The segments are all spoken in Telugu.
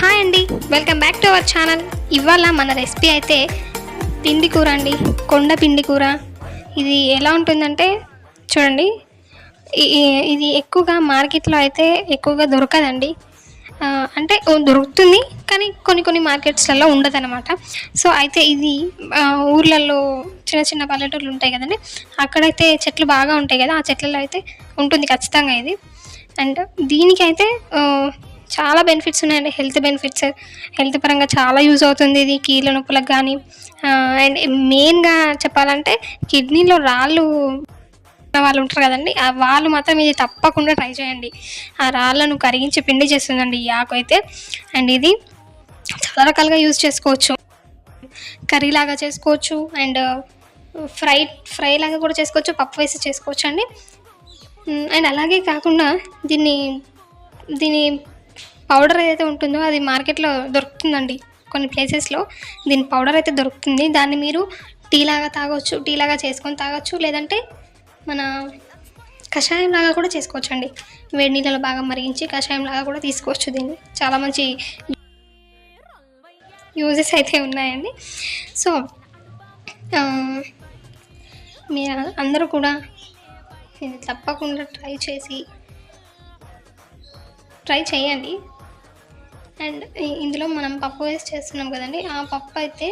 హాయ్ అండి welcome back to our channel. ఇవాళ మన రెసిపీ అయితే పిండి కూర అండి కొండ పిండి కూర. ఇది ఎలా ఉంటుందంటే చూడండి ఇది ఎక్కువగా మార్కెట్లో అయితే ఎక్కువగా దొరకదండి. అంటే దొరుకుతుంది కానీ కొన్ని కొన్ని మార్కెట్స్లలో ఉండదన్నమాట. సో అయితే ఇది ఊర్లలో చిన్న చిన్న పల్లెటూర్లు ఉంటాయి కదండి అక్కడైతే చెట్లు బాగా ఉంటాయి కదా ఆ చెట్లలో అయితే ఉంటుంది ఖచ్చితంగా ఇది. అండ్ దీనికైతే చాలా బెనిఫిట్స్ ఉన్నాయండి. హెల్త్ బెనిఫిట్స్ హెల్త్ పరంగా చాలా యూజ్ అవుతుంది ఇది కీళ్ళ నొప్పులకు కానీ అండ్ మెయిన్గా చెప్పాలంటే కిడ్నీలో రాళ్ళు ఉన్న వాళ్ళు ఉంటారు కదండి ఆ వాళ్ళు మాత్రం ఇది తప్పకుండా ట్రై చేయండి. ఆ రాళ్ళను కరిగించి పిండి చేస్తుందండి ఈ ఆకు అయితే. అండ్ ఇది చాలా రకాలుగా యూజ్ చేసుకోవచ్చు. కర్రీ లాగా చేసుకోవచ్చు అండ్ ఫ్రై ఫ్రై లాగా కూడా చేసుకోవచ్చు పప్పు వేసి చేసుకోవచ్చు అండి. అండ్ అలాగే కాకుండా దీన్ని దీని పౌడర్ ఏదైతే ఉంటుందో అది మార్కెట్లో దొరుకుతుందండి కొన్ని ప్లేసెస్లో దీని పౌడర్ అయితే దొరుకుతుంది. దాన్ని మీరు టీ లాగా తాగొచ్చు టీ లాగా చేసుకొని తాగొచ్చు లేదంటే మన కషాయం లాగా కూడా చేసుకోవచ్చు అండి వేడి నీళ్ళలో బాగా మరిగించి కషాయం లాగా కూడా తీసుకోవచ్చు దీన్ని. చాలా మంచి యూజెస్ అయితే ఉన్నాయండి. సో మీ మీరు అందరూ కూడా ఇది తప్పకుండా ట్రై చేసి ట్రై చేయండి. అండ్ ఇందులో మనం పప్పు వేసి చేస్తున్నాం కదండి. ఆ పప్పు అయితే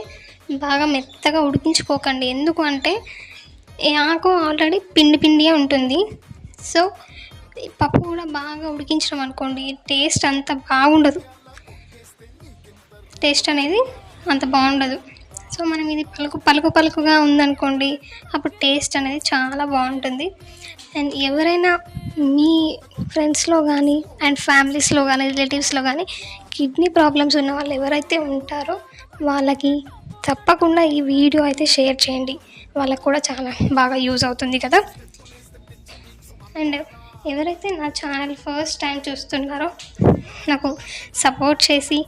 బాగా మెత్తగా ఉడికించుకోకండి. ఎందుకు అంటే ఆకు ఆల్రెడీ పిండి పిండిగా ఉంటుంది. సో ఈ పప్పు కూడా బాగా ఉడికించడం అనుకోండి టేస్ట్ అంత బాగుండదు. టేస్ట్ అనేది అంత బాగుండదు. సో మనం ఇది పలుకు పలుకు పలుకుగా ఉందనుకోండి అప్పుడు టేస్ట్ అనేది చాలా బాగుంటుంది. అండ్ ఎవరైనా మీ ఫ్రెండ్స్లో కానీ అండ్ ఫ్యామిలీస్లో కానీ రిలేటివ్స్లో కానీ కిడ్నీ ప్రాబ్లమ్స్ ఉన్న వాళ్ళు ఎవరైతే ఉంటారో వాళ్ళకి తప్పకుండా ఈ వీడియో అయితే షేర్ చేయండి. వాళ్ళకు కూడా చాలా బాగా యూజ్ అవుతుంది కదా. అండ్ ఎవరైతే నా ఛానల్ ఫస్ట్ టైం చూస్తున్నారో నాకు సపోర్ట్ చేసి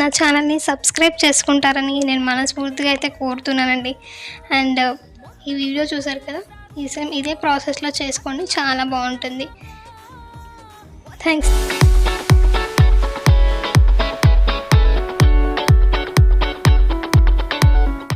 నా ఛానల్ని సబ్స్క్రైబ్ చేసుకుంటారని నేను మనస్ఫూర్తిగా అయితే కోరుతున్నానండి. అండ్ ఈ వీడియో చూసారు కదా ఈ సేమ్ ఇదే ప్రాసెస్లో చేసుకోండి. చాలా బాగుంటుంది. థ్యాంక్స్